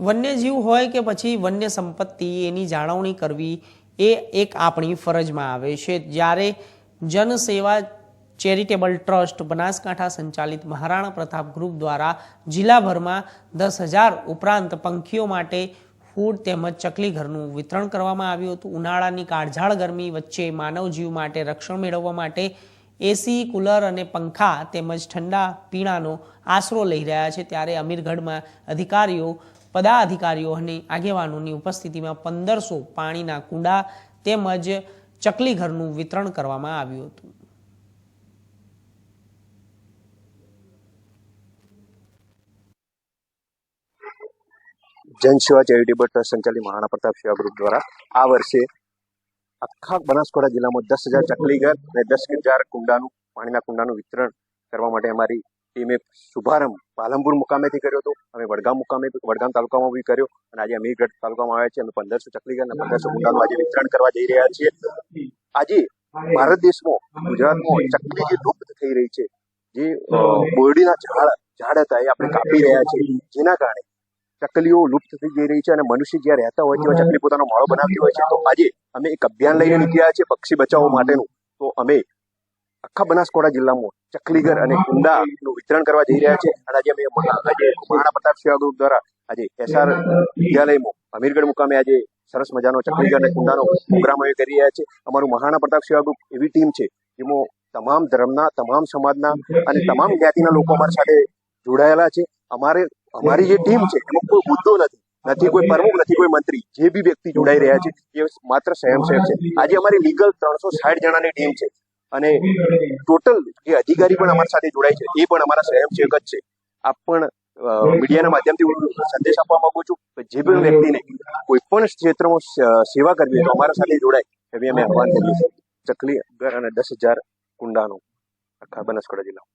વન્યજીવ હોય કે પછી વન્ય સંપત્તિ, એની જાળવણી કરવી, એ એક આપણી ફરજમાં આવે છે. જ્યારે જનસેવા ચેરિટેબલ ટ્રસ્ટ, બનાસકાંઠા સંચાલિત મહારાણા પ્રતાપ ગ્રુપ દ્વારા જિલ્લાભરમાં દસ હજાર ઉપરાંત પંખીઓ માટે ફૂડ તેમજ ચકલી ઘરનું વિતરણ કરવામાં આવ્યું હતું. ઉનાળાની કાળઝાળ ગરમી વચ્ચે માનવ જીવ માટે રક્ષણ મેળવવા માટે એસી કુલર અને પંખા તેમજ ઠંડા પીણાનો આશરો લઈ રહ્યા છે. ત્યારે અમીરગઢમાં અધિકારીઓ પદાધિકારીઓ આગેવાનોની ઉપસ્થિતિમાં પંદરસો પાણીના કુંડા તેમજ ચકલી ઘરનું વિતરણ કરવામાં આવ્યું હતું. જનસેવા ચેરિટેબલ ટ્રસ્ટ સંચાલિત મહારાણા પ્રતાપ સેવા ગ્રુપ દ્વારા આ વર્ષે આખા બનાસકાંઠા જિલ્લામાં દસ હજાર ચકલી ઘર અને દસ હજાર કુંડાનું પાણીના કુંડાનું વિતરણ કરવા માટે અમારી ટીમે શુભારંભ પાલનપુર મુકામેથી કર્યો હતો. અમે વડગામ મુકામે, વડગામ તાલુકામાં બી કર્યો અને આજે અમીરગઢ તાલુકામાં આવ્યા છે અમે પંદરસો ચકલીઘર અને પંદરસો કુંડાનું આજે વિતરણ કરવા જઈ રહ્યા છીએ. આજે ભારત દેશમાં, ગુજરાતમાં ચકલી જે લુપ્ત થઈ રહી છે, જે બોરડીના ઝાડ ઝાડ હતા એ આપણે કાપી રહ્યા છીએ. જેના કારણે ચકલીઓ લુપ્ત થઈ જઈ રહી છે અને મનુષ્ય જ્યાં રહેતા હોય તેવા ચકલી પોતાનો માળો બનાવતી હોય છે. તો આજે અમે એક અભિયાન લઈને નીકળ્યા છે પક્ષી બચાવવા માટેનું. તો અમે આખા બનાસકોડા જિલ્લામાં ચકલીગર અને કુંડાનું વિતરણ કરવા જઈ રહ્યા છે. અને આજે અમે આજે મહારાણા પ્રતાપ સેવા ગ્રુપ દ્વારા આજે એસઆર વિદ્યાલયમાં અમીરગઢ મુકામે આજે સરસ મજાનો ચકલીગર અને કુંડાનો પ્રોગ્રામ અમે કરી રહ્યા છે અમારું મહારાણા પ્રતાપ સેવા ગ્રુપ એવી ટીમ છે જેમાં તમામ ધર્મના, તમામ સમાજના અને તમામ જ્ઞાતિના લોકો અમારી સાથે જોડાયેલા છે. અમારે, અમારી જે ટીમ છે એમાં કોઈ મુદ્દો નથી. નથી કોઈ પ્રમુખ, નથી કોઈ મંત્રી. જે બી વ્યક્તિ જોડાઈ રહ્યા છે એ માત્ર સ્વયંસેવક છે. આજે અમારી લીગલ ત્રણસો સાઠ જણાની ટીમ છે. અને ટોટલ જે અધિકારી પણ અમારી સાથે જોડાય છે, એ પણ અમારા સ્વયંસેવક જ છે. આપ પણ મીડિયાના માધ્યમથી હું સંદેશ આપવા માંગુ છું કે જે પણ વ્યક્તિને કોઈ પણ ક્ષેત્રમાં સેવા કરવી તો અમારા સાથે જોડાય, એવી અમે આહવાન કરીએ છીએ. ચકલી ઘર અને દસ હજાર કુંડાનું આખા બનાસકાંઠા જિલ્લા